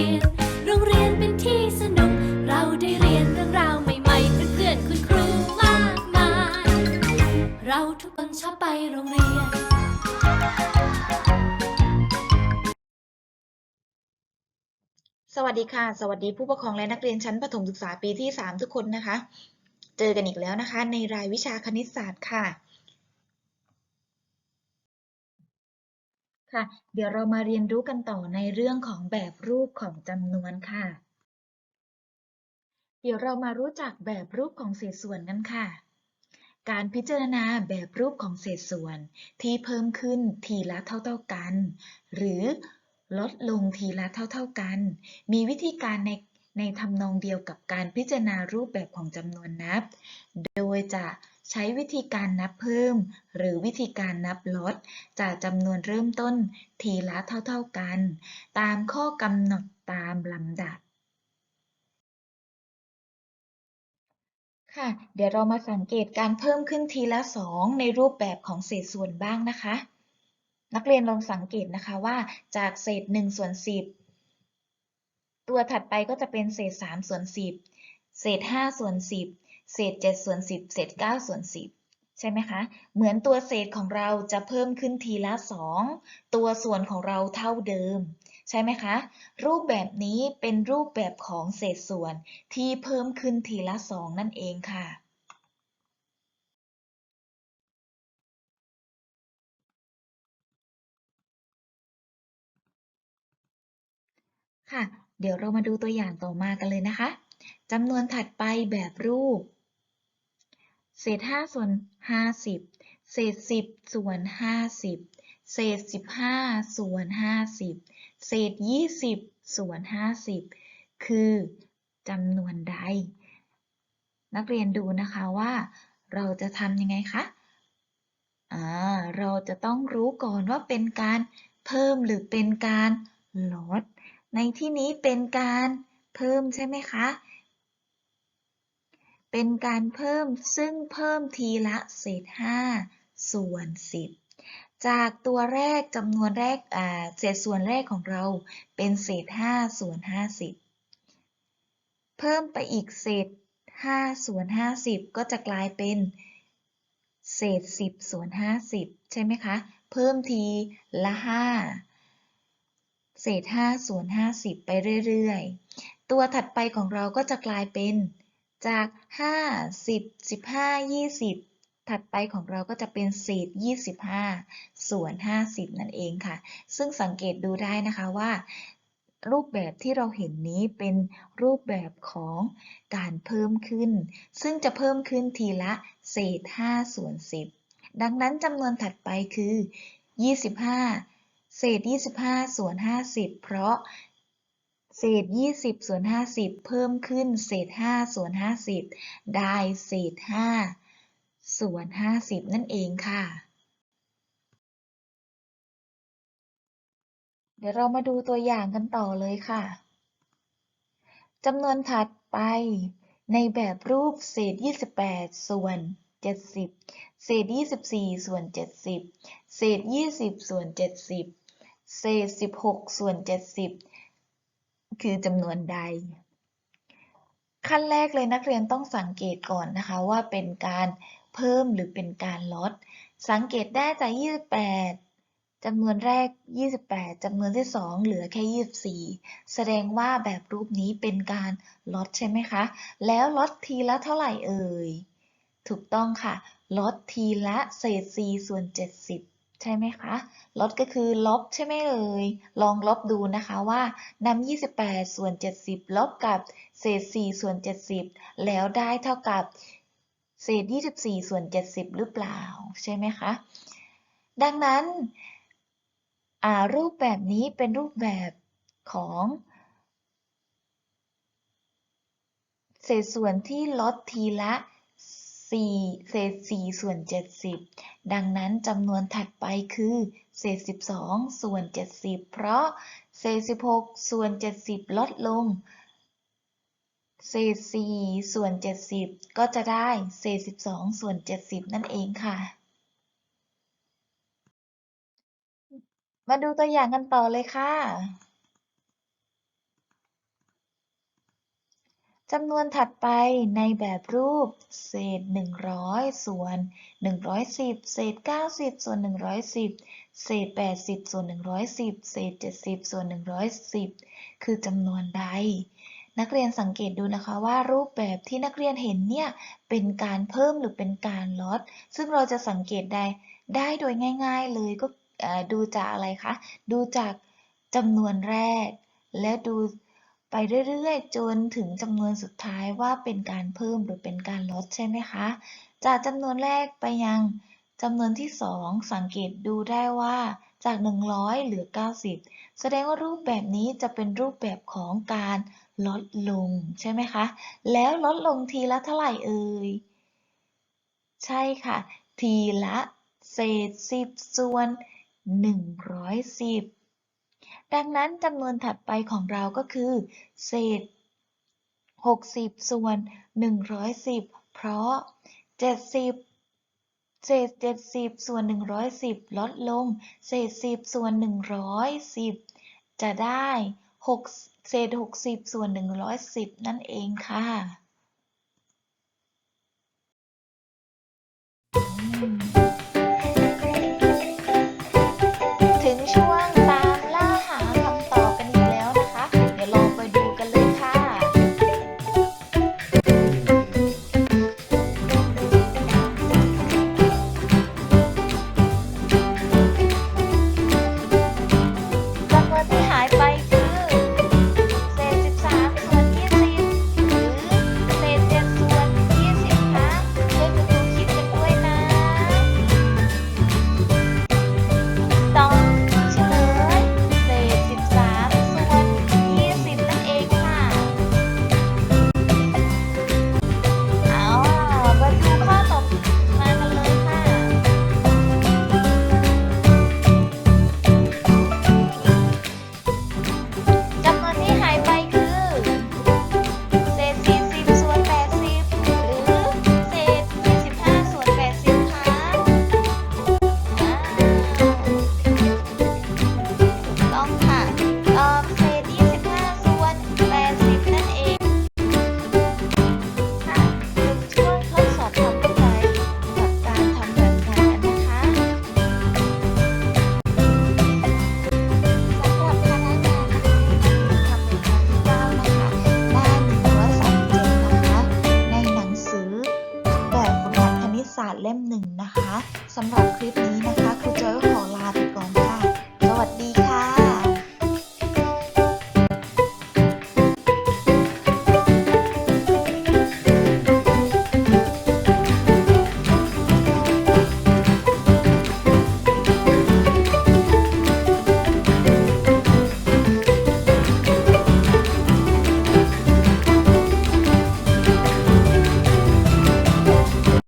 รียน โรงเรียนเป็นที่สนุก เราได้เรียนเรื่องราวใหม่ๆเพื่อนๆคุณครูมากมาย เราทุกคนชอบไปโรงเรียน สวัสดีค่ะ สวัสดีผู้ปกครองและนักเรียนชั้นประถมศึกษาปีที่ 3 ทุกคนนะคะ เจอกันอีกแล้วนะคะ ในรายวิชาคณิตศาสตร์ค่ะ ค่ะ เดี๋ยวเรามาเรียนรู้กันต่อในเรื่องของแบบรูปของจำนวนค่ะ เดี๋ยวเรามารู้จักแบบรูปของเศษส่วนกันค่ะ การพิจารณาแบบรูปของเศษส่วน ที่เพิ่มขึ้นทีละเท่าๆกัน หรือลดลงทีละเท่าๆกัน มีวิธีการในในทำนองเดียวกับการพิจารณารูปแบบของจำนวนนับ โดยจะ ใช้วิธีการนับเพิ่ม หรือวิธีการนับลด จากจำนวนเริ่มต้นทีละเท่า ๆกัน ตามข้อกำหนดตามลำดับ ค่ะ เดี๋ยวเรามาสังเกตการเพิ่มขึ้นทีละ 2 ในรูปแบบของเศษส่วนบ้างนะคะ นักเรียนลองสังเกตนะคะว่าจากเศษ1ส่วน10 ตัวถัดไปก็จะเป็นเศษ3ส่วน10 เศษ5ส่วน10 เศษ7ส่วน10 เศษ9ส่วน10 ใช่ไหมคะ เหมือนตัวเศษของเราจะเพิ่มขึ้นทีละ 2 ตัวส่วนของเราเท่าเดิม ใช่ไหมคะ รูปแบบนี้เป็นรูปแบบของเศษส่วนที่เพิ่มขึ้นทีละ 2 นั่นเองค่ะค่ะ เดี๋ยวเรามาดูตัวอย่างต่อมากันเลยนะคะ จำนวนถัดไปแบบรูป เศษ5ส่วน50เศษ10ส่วน50เศษ15ส่วน50เศษ20ส่วน50คือจำนวนใด นักเรียนดูนะคะว่าเราจะทำยังไงคะอ่าเราจะต้องรู้ก่อนว่าเป็นการเพิ่มหรือเป็นการลด ในที่นี้เป็นการเพิ่มใช่ไหมคะ เป็นการเพิ่มซึ่งเพิ่มทีละเศษ 5 ส่วน 10 จากตัวแรกจำนวนแรกเศษส่วนแรกของเราเป็นเศษ 5 ส่วน 50 เพิ่มไปอีกเศษ 5 ส่วน 50 ก็จะกลายเป็นเศษ 10 ส่วน 50 ใช่ไหมคะ เพิ่มทีละ 5 เศษ 5 ส่วน 50 ไปเรื่อย ๆ ตัวถัดไปของเราก็จะกลายเป็น จาก 5 10 15 20 ถัดไปของเราก็จะเป็นเศษ 25 ส่วน 50 นั่นเองค่ะ ซึ่งสังเกตดูได้นะคะว่า รูปแบบที่เราเห็นนี้เป็นรูปแบบของการเพิ่มขึ้น ซึ่งจะเพิ่มขึ้นทีละเศษ 5 ส่วน 10 ดังนั้นจำนวนถัดไปคือ 25 เศษ 25 ส่วน 50 เพราะ เศษ 20 ส่วน 50 เพิ่มขึ้นเศษ 5 ส่วน 50 ได้เศษ 5 ส่วน 50 นั่นเองค่ะ เดี๋ยวเรามาดูตัวอย่างกันต่อเลยค่ะจำนวนถัดไปในแบบรูปเศษ 28 ส่วน 70 เศษ 24 ส่วน 70 เศษ 20 ส่วน 70 เศษ 16 ส่วน 70 คือจำนวนใด ขั้นแรกเลยนักเรียนต้องสังเกตก่อนนะคะว่าเป็นการเพิ่มหรือเป็นการลด สังเกตได้จาก 28จำนวนแรก 28จำนวนที่ 2 เหลือแค่ 24 แสดงว่าแบบรูปนี้เป็นการลดใช่ไหมคะ แล้วลดทีละเท่าไหร่เอ่ย ถูกต้องค่ะ ลดทีละเศษ4ส่วน 70 ใช่ไหมคะ ลดก็คือลบใช่ไหมเอ่ยลองลบดูนะคะว่านำ28 ส่วน 70 ลบกับเศษ 4 ส่วน 70 แล้วได้เท่ากับเศษ 24 ส่วน 70 หรือเปล่า ใช่ไหมคะ ดังนั้นรูปแบบนี้เป็นรูปแบบของเศษส่วนที่ลดทีละ 4 เศษ 4 ส่วน 70 ดังนั้นจำนวนถัดไปคือ เศษ 12 ส่วน 70 เพราะ เศษ 16 ส่วน 70 ลดลง เศษ 4 ส่วน 70 ก็จะได้ เศษ 12 ส่วน 70 นั่นเองค่ะ มาดูตัวอย่างกันต่อเลยค่ะ จำนวนถัดไปในแบบรูป เศษ 100 ส่วน 110 เศษ 90 ส่วน 110 เศษ 80 ส่วน 110 เศษ 70 ส่วน 110 คือจำนวนใด นักเรียนสังเกตดูนะคะว่ารูปแบบที่นักเรียนเห็นเนี่ย เป็นการเพิ่มหรือเป็นการลด ซึ่งเราจะสังเกตได้ได้โดยง่าย ๆเลยก็ดูจากอะไรคะ ดูจากจำนวนแรกและดู ไปเรื่อยๆ จนถึงจำนวนสุดท้ายว่าเป็นการเพิ่มหรือเป็นการลดใช่ไหมคะ จากจำนวนแรกไปยังจำนวนที่ 2 สังเกตดูได้ว่าจาก 100 เหลือ 90 แสดงว่ารูปแบบนี้จะเป็นรูปแบบของการลดลงใช่ไหมคะ แล้วลดลงทีละเท่าไหร่เอ่ย ใช่ค่ะ ทีละเศษ 10 ส่วน 110 ดังนั้นจำนวนถัดไปของเราก็คือ เศษ 60 ส่วน 110 เพราะ 70เศษ70 ส่วน 110 ลดลง เศษ 10 ส่วน 110 จะได้ 6 เศษ 60 ส่วน 110 นั่นเองค่ะอืมาสเล่มหนึ่งนะคะสำหรับคลิปนี้นะคะ